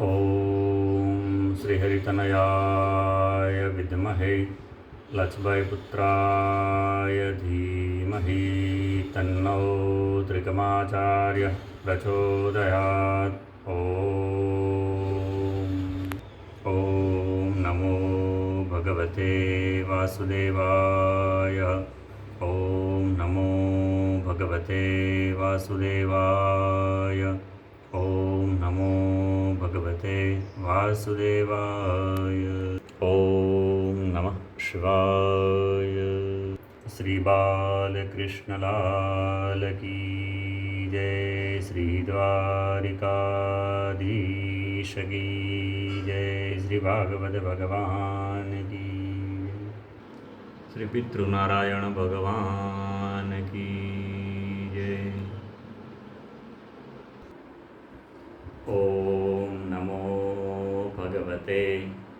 ॐ श्रीहरितनयाय विद्महे लक्ष्मैपुत्राय धीमहि तन्नो त्रिकमाचार्य प्रचोदयात्। ॐ नमो भगवते वासुदेवाय। ॐ नमो भगवते वासुदेवाय। ॐ नमो भगवते वासुदेवाय ॐ नमः शिवाय श्रीबालकृष्णलाल की जय श्रीद्वारिकाधीश की जय श्री भागवत भगवान की जय। श्री पितृनारायण भगवान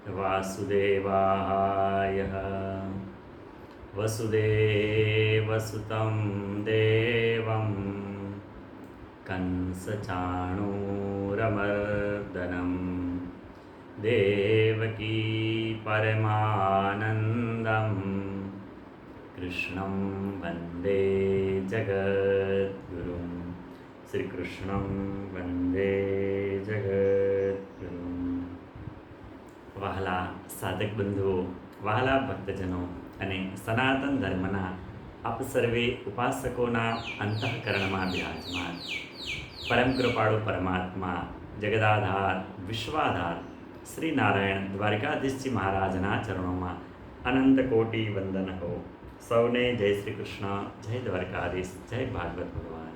वासुदेवाय वसुदेवसुतं देवं कंसचाणूरमर्दनं। देवकी परमानन्दं। कृष्णं वन्दे जगद्गुरुं। श्रीकृष्णं वन्दे जग વહાલા સાધક બંધુઓ, વહાલા ભક્તજનો અને સનાતન ધર્મના આપ સર્વે ઉપાસકોના અંતઃકરણમાં બિરાજમાન. પરમ કૃપાળુ પરમાત્મા, જગદાધાર, વિશ્વાધાર શ્રી નારાયણ દ્વારિકાધીશજી મહારાજના ચરણોમાં અનંત કોટી વંદન હો સૌને જય શ્રી કૃષ્ણ, જય દ્વારકાધીશ, જય ભાગવત ભગવાન.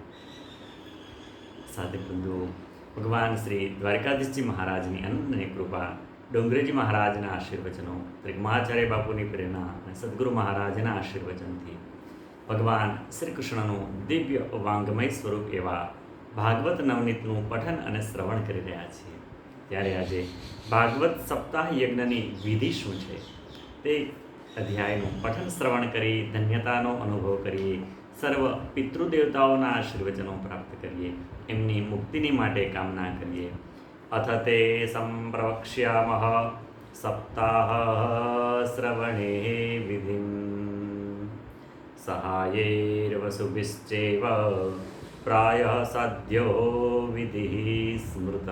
સાધક બંધુઓ, ભગવાન શ્રી દ્વારકાધીશજી મહારાજની અનંતની કૃપા ડોંગરેજી મહારાજના આશીર્વચનો ત્રિગમાચાર્ય બાપુની પ્રેરણા અને સદગુરુ મહારાજના આશીર્વચનથી ભગવાન શ્રી કૃષ્ણનું દિવ્ય વાંગમય સ્વરૂપ એવા ભાગવત નવનીતનું પઠન અને શ્રવણ કરી રહ્યા છીએ ત્યારે આજે ભાગવત સપ્તાહ યજ્ઞની વિધિ શું છે તે અધ્યાયનું પઠન શ્રવણ કરી ધન્યતાનો અનુભવ કરીએ સર્વ પિતૃદેવતાઓના આશીર્વચનો પ્રાપ્ત કરીએ એમની મુક્તિની માટે કામના કરીએ અથ તે सम्प्रवक्ष्यामः। શ્રવણે વિધિમ સહાયૈર્વસુભિશ્ચૈવ પ્રાયઃ સાધ્યો વિધિ સ્મૃત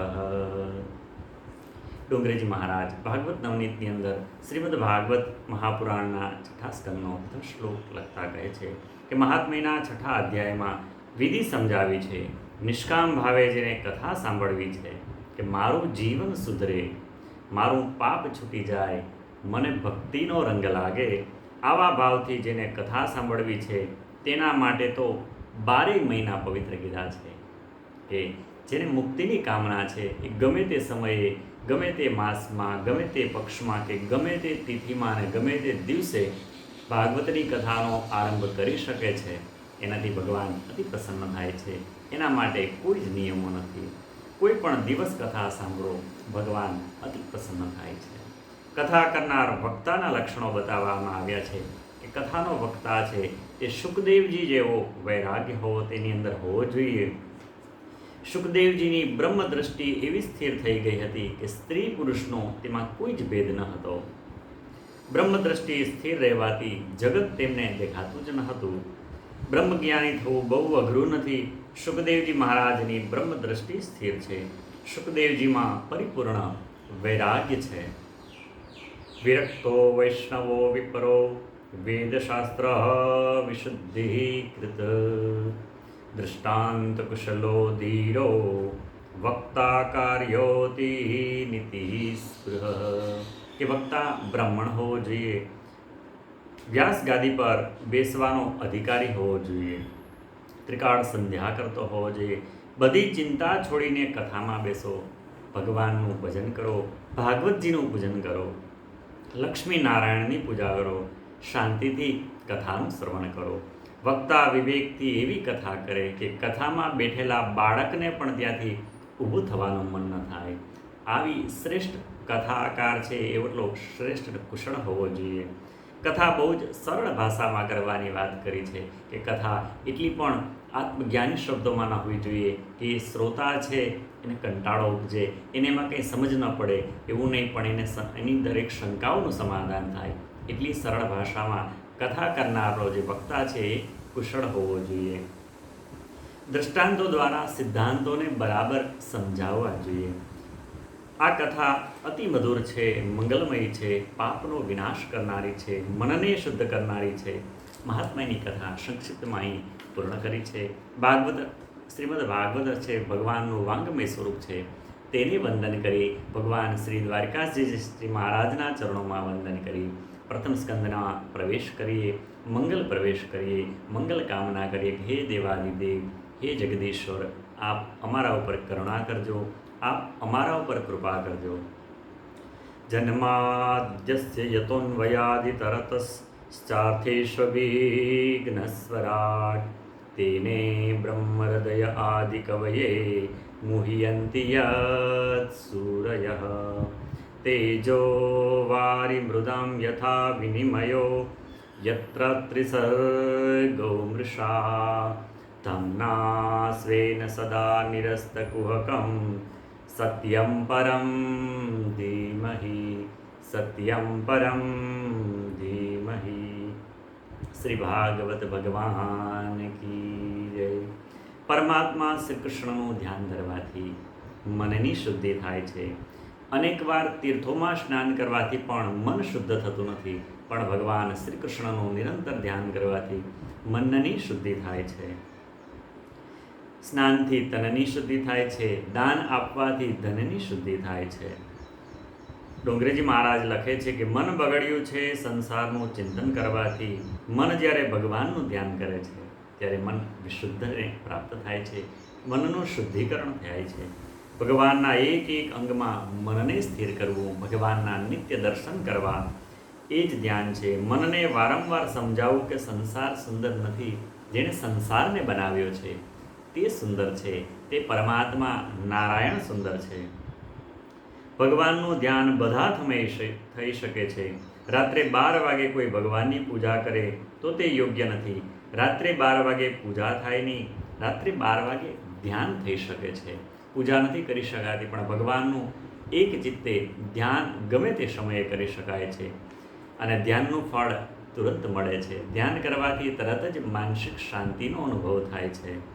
ડુંગરેજી મહારાજ ભાગવત નવનીતની અંદર શ્રીમદ ભાગવત મહાપુરાણના છઠ્ઠા સ્કંદનો શ્લોક લખતા કહે છે કે મહાત્મ્યના છઠ્ઠા અધ્યાયમાં વિધિ સમજાવી છે નિષ્કામ ભાવે જેને કથા સાંભળવી છે કે મારું જીવન સુધરે, મારું પાપ છૂટી જાય, મને ભક્તિનો રંગ લાગે, આવા ભાવથી જેને કથા સાંભળવી છે, તેના માટે તો બારે મહિના પવિત્ર કીધા છે. કે જેને મુક્તિની કામના છે, એ ગમે તે સમયે, ગમે તે માસમાં, ગમે તે પક્ષમાં, કે ગમે તે તિથિમાં અને ગમે તે દિવસે ભાગવતની કથાનો આરંભ કરી શકે છે. એનાથી ભગવાન અતિ પ્રસન્ન થાય છે. એના માટે કોઈ જ નિયમો નથી. કોઈ પણ દિવસ કથા સાંભળો, ભગવાન અતિ પ્રસન્ન થાય છે. કથા કરનાર વક્તાના લક્ષણો બતાવવામાં આવ્યા છે કે કથાનો વક્તા છે એ સુખદેવજી જેવો વૈરાગ્ય હોવો તેની અંદર હોવો જોઈએ. સુખદેવજીની બ્રહ્મ દ્રષ્ટિ એવી સ્થિર થઈ ગઈ હતી કે સ્ત્રી પુરુષનો તેમાં કોઈ જ ભેદ ન હતો. બ્રહ્મદ્રષ્ટિ સ્થિર રહેવાથી જગત તેમને દેખાતું જ ન હતું. બ્રહ્મજ્ઞાની થવું બહુ અઘરું નથી સુખદેવજી મહારાજની બ્રહ્મદ્રષ્ટિ સ્થિર છે. સુખદેવજીમાં પરિપૂર્ણ વૈરાગ્ય છે. વિરક્તો વૈષ્ણવો વિપરો, વેદશાસ્ત્ર વિશુદ્ધિ કૃત દૃષ્ટાંત કુશલો ધીરો, વક્તા કાર્યોતિ નીતિ સ્પૃહ. કે વક્તા બ્રાહ્મણ હોવો જોઈએ. વ્યાસ ગાદી પર બેસવાનો અધિકારી હોવો જોઈએ. ત્રિકાળ સંધ્યા કરતો હોવો જોઈએ. બધી ચિંતા છોડીને કથામાં બેસો. ભગવાનનું ભજન કરો, ભાગવતજીનું પૂજન કરો લક્ષ્મી નારાયણની પૂજા કરો, શાંતિથી કથાનું શ્રવણ કરો. વક્તા વિવેકથી એવી કથા કરે કે કથામાં બેઠેલા બાળકને પણ ત્યાંથી ઊભું થવાનું મન ન થાય. આવી શ્રેષ્ઠ કથાકાર છે એટલો શ્રેષ્ઠ કુશળ હોવો જોઈએ. કથા બહુ જ સરળ ભાષામાં કરવાની વાત કરી છે કે કથા એટલી પણ આત્મજ્ઞાની શબ્દોમાં ન હોવી જોઈએ કે એ શ્રોતા છે, એને કંટાળો ઉપજે, એને એમાં કંઈ સમજ ન પડે, એવું નહીં પણ એને એની દરેક શંકાઓનું સમાધાન થાય. એટલી સરળ ભાષામાં કથા કરનારો જે વક્તા છે એ કુશળ હોવો જોઈએ. દ્રષ્ટાંતો દ્વારા સિદ્ધાંતોને બરાબર સમજાવવા જોઈએ. આ કથા અતિ મધુર છે, મંગલમય છે, પાપનો વિનાશ કરનારી છે, મનને શુદ્ધ કરનારી છે. મહાત્માની કથા સંક્ષિપ્તમાં અહીં પૂર્ણ કરી છે. ભાગવત, શ્રીમદ ભાગવત છે, ભગવાનનું વાંગમય સ્વરૂપ છે. તેને વંદન કરી ભગવાન શ્રી દ્વારકાજી શ્રી મહારાજના ચરણોમાં વંદન કરી. પ્રથમ સ્કંદના પ્રવેશ કરીએ, મંગલ પ્રવેશ કરીએ, મંગલ કામના કરીએ. હે દેવાદિદેવ, હે જગદીશ્વર, આપ અમારા ઉપર કરુણા કરજો, આપ અમારા ઉપર કૃપા કરજો. जन्माद्यस्य यतोऽन्वयादितरतश्चार्थेष्वभिघ्नस्वराट् तेने ब्रह्महृदय आदिकवये मुह्यन्ति यत्सूरयः तेजो वारिमृदां यथा विनिमयो यत्र त्रिसर्गो मृषा तं नास्वेन सदा निरस्तकुहकम् સત્યમ પરમ ધીમહી સત્યમ પરમ ધીમહી શ્રી ભાગવત ભગવાન કી જય પરમાત્મા શ્રી કૃષ્ણનું ધ્યાન ધરવાથી મનની શુદ્ધિ થાય છે. અનેકવાર તીર્થોમાં સ્નાન કરવાથી પણ મન શુદ્ધ થતું નથી, પણ ભગવાન શ્રી કૃષ્ણનું નિરંતર ધ્યાન કરવાથી મનની શુદ્ધિ થાય છે. સ્નાનથી તનની શુદ્ધિ થાય છે, દાન આપવાથી ધનની શુદ્ધિ થાય છે. ડોંગરેજી મહારાજ લખે છે કે મન બગડ્યું છે સંસારનું ચિંતન કરવાથી. મન જ્યારે ભગવાનનું ધ્યાન કરે છે, ત્યારે મન વિશુદ્ધને પ્રાપ્ત થાય છે, મનનું શુદ્ધિકરણ થાય છે. ભગવાનના એક એક અંગમાં મનને સ્થિર કરવું, ભગવાનના નિત્ય દર્શન કરવા, એ જ ધ્યાન છે. મનને વારંવાર સમજાવવું કે સંસાર સુંદર નથી, જેણે સંસારને બનાવ્યો છે. તે સુંદર છે. તે પરમાત્મા નારાયણ સુંદર છે. ભગવાનનું ધ્યાન બધા શ- થઈ શકે છે. રાત્રે બાર વાગે કોઈ ભગવાનની પૂજા કરે તો તે યોગ્ય નથી. રાત્રે બાર વાગે પૂજા થાય નહીં. રાત્રે બાર વાગે ધ્યાન થઈ શકે છે. પૂજા નથી કરી શકાતી, પણ ભગવાનનું એક ચિત્તે ધ્યાન ગમે તે સમયે કરી શકાય છે. અને ધ્યાનનું ફળ તુરંત મળે છે. ધ્યાન કરવાથી તરત જ માનસિક શાંતિનો અનુભવ થાય છે.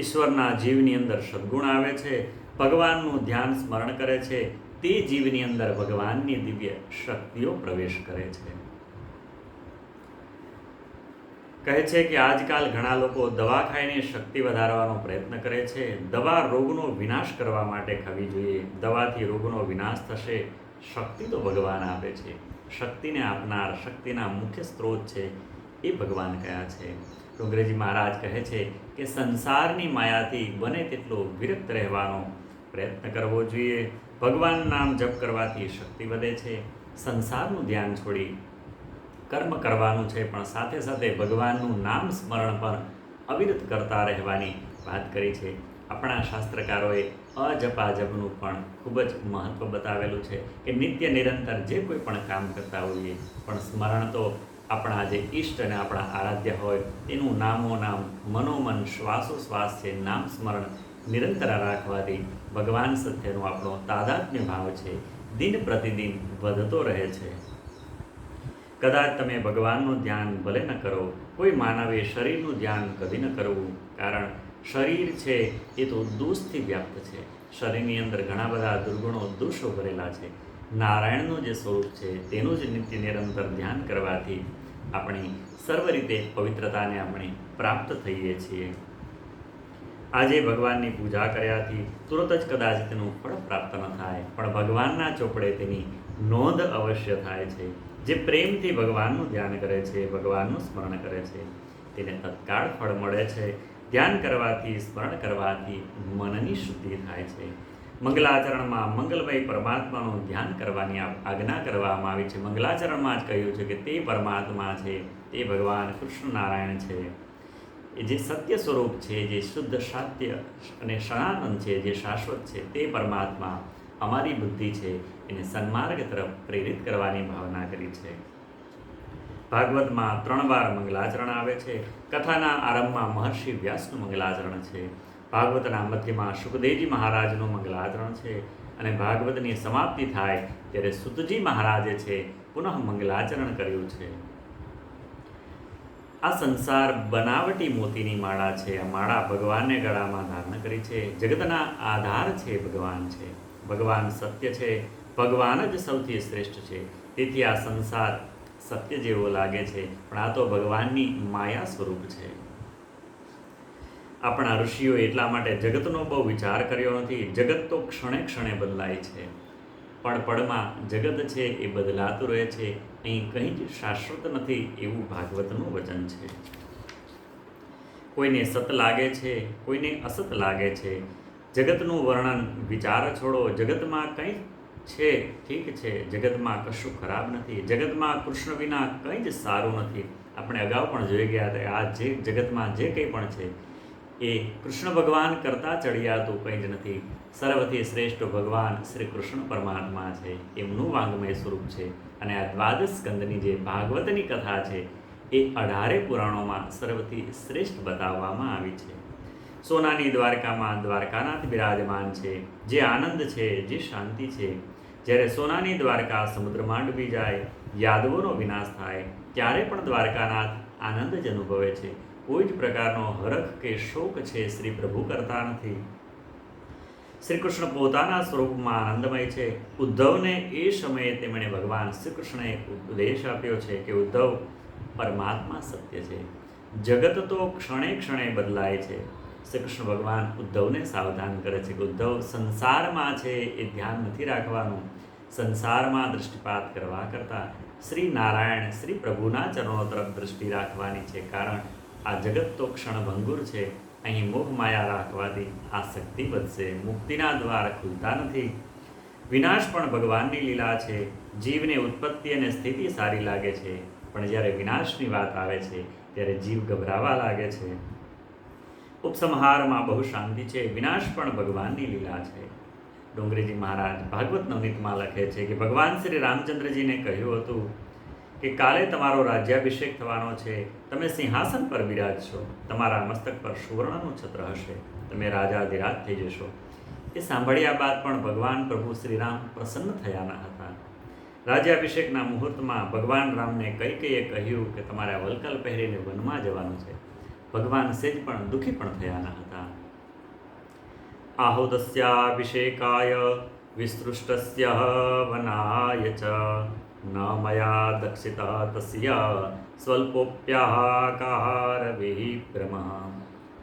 ઈશ્વરના જીવની અંદર સદગુણ આવે છે, ભગવાનનું ધ્યાન સ્મરણ કરે છે, તે જીવની અંદર ભગવાનની દિવ્ય શક્તિઓ પ્રવેશ કરે છે. કહે છે કે આજકાલ ઘણા લોકો દવા ખાઈને શક્તિ વધારવાનો પ્રયત્ન કરે છે. દવા રોગનો વિનાશ કરવા માટે ખાવી જોઈએ. દવાથી રોગનો વિનાશ થશે. શક્તિ તો ભગવાન આપે છે. શક્તિને આપનાર શક્તિના મુખ્ય સ્ત્રોત છે એ ભગવાન કયા છે? ડોંગરેજી મહારાજ કહે છે કે સંસારની માયાથી બને તેટલો વિરક્ત રહેવાનો પ્રયત્ન કરવો જોઈએ. ભગવાન નામ જપ કરવાથી શક્તિ વધે છે. સંસારનું ધ્યાન છોડી કર્મ કરવાનું છે, પણ સાથે સાથે ભગવાનનું નામ સ્મરણ પણ અવિરત કરતા રહેવાની વાત કરી છે. આપણા શાસ્ત્રકારોએ અજપાજપનું પણ ખૂબ જ મહત્ત્વ બતાવેલું છે કે નિત્ય નિરંતર જે કોઈ પણ કામ કરતા હોઈએ, પણ સ્મરણ તો આપણા જે ઈષ્ટ અને આપણા આરાધ્ય હોય તેનું નામો નામ, મનોમન શ્વાસોશ્વાસ છે નામ સ્મરણ નિરંતર રાખવાથી ભગવાન સત્યનો આપણો તાદાત્મ્ય ભાવ છે. દિન પ્રતિદિન વધતો રહે છે. કદાચ તમે ભગવાનનું ધ્યાન ભલે ન કરો, કોઈ માનવે શરીરનું ધ્યાન કદી ન કરવું, કારણ શરીર છે એ તો દોષથી વ્યાપ્ત છે. શરીરની અંદર ઘણા બધા દુર્ગુણો, દોષો ભરેલા છે. નારાયણનું જે સ્વરૂપ છે, તેનું જ નિત્ય નિરંતર ધ્યાન કરવાથી આપણી સર્વ રીતે પવિત્રતાને આપણે પ્રાપ્ત થઈએ છીએ. આજે ભગવાનની પૂજા કર્યાથી તુરત જ કદાચ તેનું ફળ પ્રાપ્ત ન થાય, પણ ભગવાનના ચોપડે તેની નોંધ અવશ્ય થાય છે. જે પ્રેમથી ભગવાનનું ધ્યાન કરે છે, ભગવાનનું સ્મરણ કરે છે, તેને તત્કાળ ફળ મળે છે. ધ્યાન કરવાથી, સ્મરણ કરવાથી મનની શુદ્ધિ થાય છે. મંગલાચરણમાં મંગલમય પરમાત્માનું ધ્યાન કરવાની આજ્ઞા કરવામાં આવી છે. મંગલાચરણમાં જ કહ્યું છે કે તે પરમાત્મા છે, તે ભગવાન કૃષ્ણ નારાયણ છે. એ જે સત્ય સ્વરૂપ છે, જે શુદ્ધ સાત્ય અને સનાતન છે, જે શાશ્વત છે, તે પરમાત્મા અમારી બુદ્ધિ છે, એને સન્માર્ગ તરફ પ્રેરિત કરવાની ભાવના કરી છે. ભાગવતમાં ત્રણ વાર મંગલાચરણ આવે છે. કથાના આરંભમાં મહર્ષિ વ્યાસનું મંગલાચરણ છે. ભાગવતના મધ્યમાં સુખદેવજી મહારાજનું મંગલાચરણ છે અને ભાગવતની સમાપ્તિ થાય ત્યારે સુતજી મહારાજે છે પુનઃ મંગલાચરણ કર્યું છે. આ સંસાર બનાવટી મોતીની માળા છે. આ માળા ભગવાનને ગળામાં ધારણ કરી છે. જગતના આધાર છે ભગવાન છે. ભગવાન સત્ય છે. ભગવાન જ સૌથી શ્રેષ્ઠ છે. તેથી આ સંસાર સત્ય જેવો લાગે છે. પણ આ તો ભગવાનની માયા સ્વરૂપ છે. આપણા ઋષિઓ એટલા માટે જગતનો બહુ વિચાર કર્યો નથી. જગત તો ક્ષણે ક્ષણે બદલાય છે. પણ પળમાં જગત છે એ બદલાતું રહે છે. અહીં કંઈ જ શાશ્વત નથી એવું ભાગવતનું વચન છે. કોઈને સત લાગે છે, કોઈને અસત લાગે છે. જગતનું વર્ણન વિચાર છોડો. જગતમાં કંઈ છે, ઠીક છે. જગતમાં કશું ખરાબ નથી. જગતમાં કૃષ્ણ વિના કંઈ જ સારું નથી. આપણે અગાઉ પણ જોઈ ગયા હતા આ જે જગતમાં જે કંઈ પણ છે એ કૃષ્ણ ભગવાન કરતાં ચડિયાતું કંઈ જ નથી. સર્વથી શ્રેષ્ઠ ભગવાન શ્રી કૃષ્ણ પરમાત્મા છે. એમનું વાંગમય સ્વરૂપ છે. અને આ દ્વાદશ સ્કંદની જે ભાગવતની કથા છે, એ અઢારે પુરાણોમાં સર્વથી શ્રેષ્ઠ બતાવવામાં આવી છે. સોનાની દ્વારકામાં દ્વારકાનાથ બિરાજમાન છે. જે આનંદ છે, જે શાંતિ છે. જ્યારે સોનાની દ્વારકા સમુદ્રમાં ડૂબી જાય, યાદવોનો વિનાશ થાય, ત્યારે પણ દ્વારકાનાથ આનંદ જ અનુભવે છે. કોઈ જ પ્રકારનો હરખ કે શોક છે શ્રી પ્રભુ કરતા નથી. શ્રી કૃષ્ણ પોતાના સ્વરૂપમાં આનંદમય છે. ઉદ્ધવને એ સમયે તેમણે ભગવાન શ્રી કૃષ્ણએ ઉપદેશ આપ્યો છે કે ઉદ્ધવ પરમાત્મા સત્ય છે. જગત તો ક્ષણે ક્ષણે બદલાય છે. શ્રી કૃષ્ણ ભગવાન ઉદ્ધવને સાવધાન કરે છે કે ઉદ્ધવ સંસારમાં છે એ ધ્યાન નથી રાખવાનું. સંસારમાં દૃષ્ટિપાત કરવા કરતાં શ્રી નારાયણ શ્રી પ્રભુના ચરણો તરફ દૃષ્ટિ રાખવાની છે. કારણ આ જગત તો ક્ષણભંગુર છે. અહીં મોહ માયા રાખવાથી આસક્તિ વધશે. મુક્તિના દ્વાર ખુલતા નથી. વિનાશ પણ ભગવાનની લીલા છે. જીવને ઉત્પત્તિ અને સ્થિતિ સારી લાગે છે. પણ જ્યારે વિનાશની વાત આવે છે, ત્યારે જીવ ગભરાવા લાગે છે. ઉપસંહારમાં બહુ શાંતિ છે. વિનાશ પણ ભગવાનની લીલા છે. ડુંગરીજી મહારાજ ભાગવત નવનીતમાં લખે છે કે ભગવાન શ્રી રામચંદ્રજીને કહ્યું હતું કે કાલે તમારો રાજ્યાભિષેક થવાનો છે. તમે સિંહાસન પર બિરાજશો તમારા મસ્તક પર સુવર્ણનું છત્ર હશે. તમે રાજાધિરાજ થઈ જશો. એ સાંભળ્યા બાદ પણ ભગવાન પ્રભુ શ્રીરામ પ્રસન્ન થયાના હતા. રાજ્યાભિષેકના મુહૂર્તમાં ભગવાન રામને કઈ કઈએ કહ્યું કે તમારે વલકલ પહેરીને વનમાં જવાનું છે. ભગવાન સેજ પણ દુઃખી પણ થયાના હતા. આહોદસ્યાભિષેકાય વિસ્તૃષ્ટસ્ય વનાય ચ. ન મયા દક્ષિત તસ્ય સ્વલ્પોપ્યાહાકાર વિભ્રમ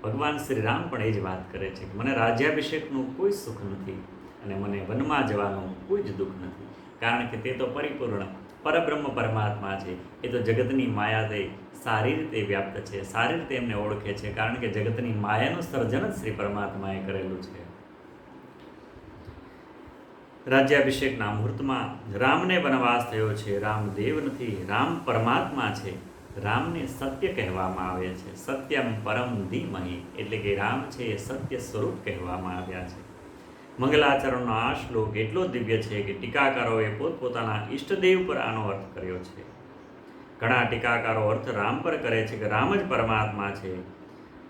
ભગવાન શ્રી રામ પણ એ જ વાત કરે છે મને રાજ્યાભિષેકનું કોઈ સુખ નથી અને મને વનમાં જવાનું કોઈ જ દુઃખ નથી. કારણ કે તે તો પરિપૂર્ણ પરબ્રહ્મ પરમાત્મા છે. એ તો જગતની માયાથી સારી રીતે વ્યાપ્ત છે. સારી રીતે એમને ઓળખે છે. કારણ કે જગતની માયાનું સર્જન જ શ્રી પરમાત્માએ કરેલું છે. રાજ્યાભિષેકના મુહૂર્તમાં રામને વનવાસ થયો છે. રામ દેવ નથી, રામ પરમાત્મા છે. રામને સત્ય કહેવામાં આવે છે. સત્યમ પરમ ધીમહી એટલે કે રામ છે એ સત્ય સ્વરૂપ કહેવામાં આવ્યા છે. મંગલાચરણનો આ શ્લોક એટલો દિવ્ય છે કે ટીકાકારોએ પોતપોતાના ઈષ્ટદેવ પર આનો અર્થ કર્યો છે. ઘણા ટીકાકારો અર્થ રામ પર કરે છે કે રામ જ પરમાત્મા છે.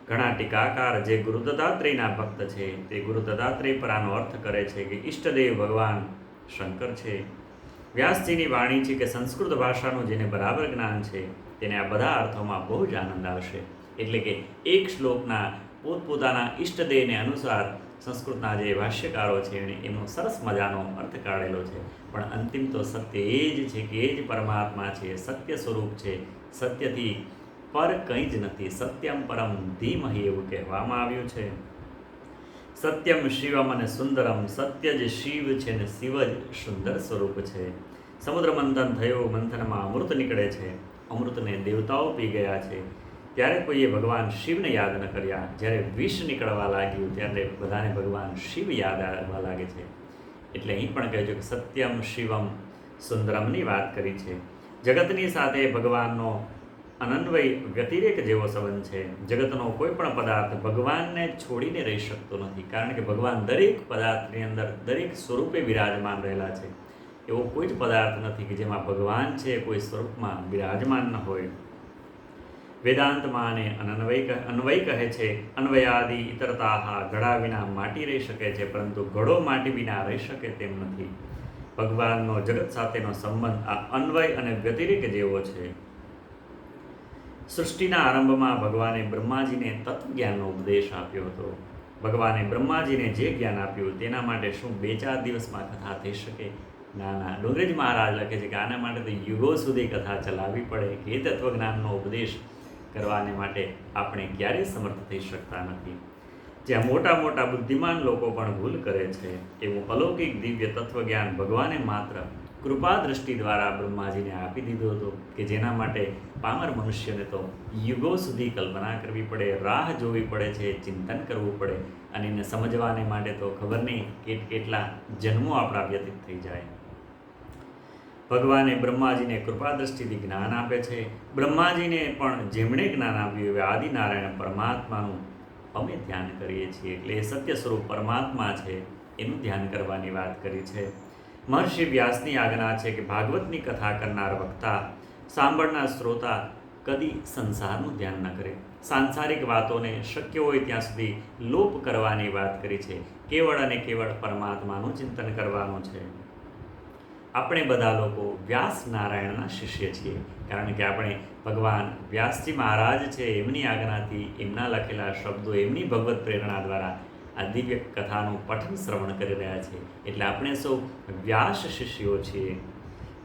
ઘણા ટીકાકાર જે ગુરુ દત્તાત્રેયના ભક્ત છે, તે ગુરુ દત્તાત્રેય પર આનો અર્થ કરે છે કે ઈષ્ટદેવ ભગવાન શંકર છે. વ્યાસજીની વાણી છે કે સંસ્કૃત ભાષાનું જેને બરાબર જ્ઞાન છે, તેને આ બધા અર્થોમાં બહુ જ આનંદ આવશે. એટલે કે એક શ્લોકના પોતપોતાના ઈષ્ટદેવને અનુસાર સંસ્કૃતના જે ભાષ્યકારો છે એણે એનો સરસ મજાનો અર્થ કાઢેલો છે. પણ અંતિમ તો સત્ય એ જ છે કે એ જ પરમાત્મા છે, સત્ય સ્વરૂપ છે. સત્યથી પર કંઈ જ નથી. સત્યમ પરમ ધીમહી એવું કહેવામાં આવ્યું છે. સત્યમ શિવમ અને સુંદરમ સત્ય જ શિવ છે ને શિવ જ સુંદર સ્વરૂપ છે. સમુદ્ર મંથન થયું, મંથનમાં અમૃત નીકળે છે. અમૃતને દેવતાઓ પી ગયા છે. ત્યારે કોઈએ ભગવાન શિવને યાદ ન કર્યા. જ્યારે વિષ નીકળવા લાગ્યું, ત્યારે બધાને ભગવાન શિવ યાદ આવવા લાગે છે. એટલે અહીં પણ કહેજો કે સત્યમ શિવમ સુંદરમની વાત કરી છે. જગતની સાથે ભગવાનનો અનન્વય વ્યતિરેક જેવો સંબંધ છે. જગતનો કોઈ પણ પદાર્થ ભગવાનને છોડીને રહી શકતો નથી, કારણ કે ભગવાન દરેક પદાર્થની અંદર દરેક સ્વરૂપે વિરાજમાન રહેલા છે. એવો કોઈ જ પદાર્થ નથી કે જેમાં ભગવાન છે, કોઈ સ્વરૂપમાં બિરાજમાન ન હોય. વેદાંતમાં અને અનન્વય અન્વય કહે છે, અન્વયાદિ ઇતરતાહા ઘડા વિના માટી રહી શકે છે, પરંતુ ઘડો માટી વિના રહી શકે તેમ નથી. ભગવાનનો જગત સાથેનો સંબંધ આ અન્વય અને વ્યતિરેક જેવો છે. સૃષ્ટિના આરંભમાં ભગવાને બ્રહ્માજીને તત્વજ્ઞાનનો ઉપદેશ આપ્યો હતો. ભગવાને બ્રહ્માજીને જે જ્ઞાન આપ્યું તેના માટે શું બે ચાર દિવસમાં કથા થઈ શકે? ના ના. ડુંગરેજ મહારાજ લખે છે કે આના માટે તો યુગો સુધી કથા ચલાવવી પડે. કે એ તત્વજ્ઞાનનો ઉપદેશ કરવાને માટે આપણે ક્યારેય સમર્થ થઈ શકતા નથી. જ્યાં મોટા મોટા બુદ્ધિમાન લોકો પણ ભૂલ કરે છે, એવું અલૌકિક દિવ્ય તત્વજ્ઞાન ભગવાને માત્ર કૃપા દ્રષ્ટિ દ્વારા બ્રહ્માજીને આપી દીધો હતો કે જેના માટે પામર મનુષ્યને તો યુગો સુધી કલ્પના કરવી પડે, રાહ જોવી પડે છે, ચિંતન કરવું પડે અને એને સમજવાને માટે તો ખબર નહીં કેટ કેટલા જન્મો આપણા વ્યતીત થઈ જાય. ભગવાને બ્રહ્માજીને કૃપા દ્રષ્ટિથી જ્ઞાન આપે છે. બ્રહ્માજીને પણ જેમણે જ્ઞાન આપ્યું એવા આદિનારાયણ પરમાત્માનું અમે ધ્યાન કરીએ છીએ. એટલે એ સત્ય સ્વરૂપ પરમાત્મા છે, એનું ધ્યાન કરવાની વાત કરી છે. મહર્ષિ વ્યાસની આજ્ઞા છે કે ભાગવતની કથા કરનાર વક્તા, સાંભળનાર શ્રોતા કદી સંસારનું ધ્યાન ન કરે. સાંસારિક વાતોને શક્ય હોય ત્યાં સુધી લોપ કરવાની વાત કરી છે. કેવળ અને કેવળ પરમાત્માનું ચિંતન કરવાનું છે. આપણે બધા લોકો વ્યાસ નારાયણના શિષ્ય છીએ, કારણ કે આપણે ભગવાન વ્યાસજી મહારાજ છે, એમની આજ્ઞાથી એમના લખેલા શબ્દો એમની ભગવત પ્રેરણા દ્વારા આ દિવ્ય કથાનું પઠન શ્રવણ કરી રહ્યા છીએ એટલે આપણે સૌ વ્યાસ શિષ્યો છીએ.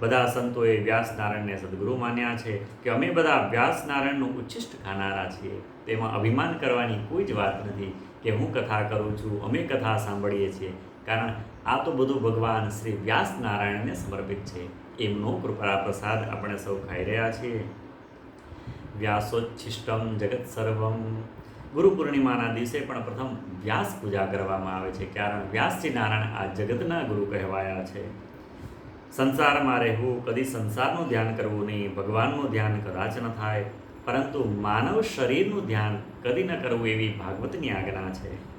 બધા સંતોએ વ્યાસ નારાયણને સદગુરુ માન્યા છે કે અમે બધા વ્યાસ નારાયણનું ઉચ્છિષ્ટ ખાનારા છીએ. તેમાં અભિમાન કરવાની કોઈ જ વાત નથી કે હું કથા કરું છું, અમે કથા સાંભળીએ છીએ. કારણ આ તો બધું ભગવાન શ્રી વ્યાસ નારાયણને સમર્પિત છે. એમનો કૃપા પ્રસાદ આપણે સૌ ખાઈ રહ્યા છીએ. વ્યાસોચ્છિષ્ટમ જગત સર્વમ ગુરુ પૂર્ણિમાના દિવસે પણ પ્રથમ વ્યાસ પૂજા કરવામાં આવે છે. કારણ વ્યાસજી નારાયણ આ જગતના ગુરુ કહેવાયા છે. સંસારમાં રહેવું, કદી સંસારનું ધ્યાન કરવું નહીં. ભગવાનનું ધ્યાન કદાચ ન થાય, પરંતુ માનવ શરીરનું ધ્યાન કદી ન કરવું એવી ભાગવતની આજ્ઞા છે.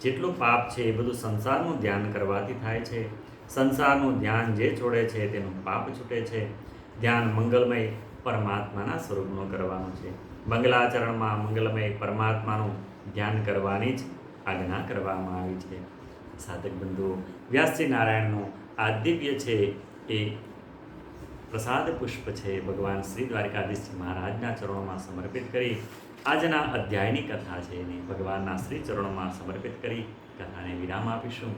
જેટલું પાપ છે એ બધું સંસારનું ધ્યાન કરવાથી થાય છે. સંસારનું ધ્યાન જે છોડે છે તેનું પાપ છૂટે છે. ધ્યાન મંગલમય પરમાત્માના સ્વરૂપનું કરવાનું છે. મંગલાચરણમાં મંગલમય પરમાત્માનું ધ્યાન કરવાની જ આજ્ઞા કરવામાં આવી છે. સાધક બંધુઓ, વ્યાસજી નારાયણનું આ દિવ્ય છે એ પ્રસાદ પુષ્પ છે. ભગવાન શ્રી દ્વારકાધીશજી મહારાજના ચરણોમાં સમર્પિત કરી આજના અધ્યાયની કથા છે એને. ભગવાનના શ્રી ચરણોમાં સમર્પિત કરી કથાને વિરામ આપીશું.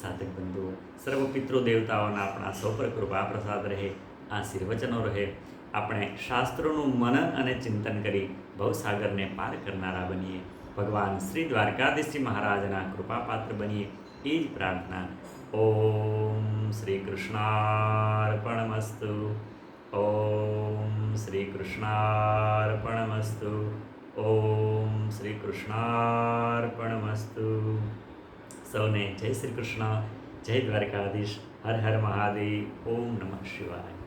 સાધક બંધુઓ, સર્વ પિતૃ દેવતાઓના આપણા સૌ પર કૃપા પ્રસાદ રહે, આશીર્વચનો રહે. આપણે શાસ્ત્રોનું મનન અને ચિંતન કરી ભવસાગરને પાર કરનારા બનીએ. ભગવાન શ્રી દ્વારકાધીશજી મહારાજના કૃપાપાત્ર બનીએ. એ જ પ્રાર્થના. ઓમ શ્રી કૃષ્ણાર્પણમસ્તુ. ઓમ શ્રી કૃષ્ણાર્પણમસ્તુ. ઓમ શ્રી કૃષ્ણાર્પણમસ્તુ. સૌને જય શ્રી કૃષ્ણ, જય દ્વારકાધીશ, હર હર મહાદેવ, ઓમ નમઃ શિવાય.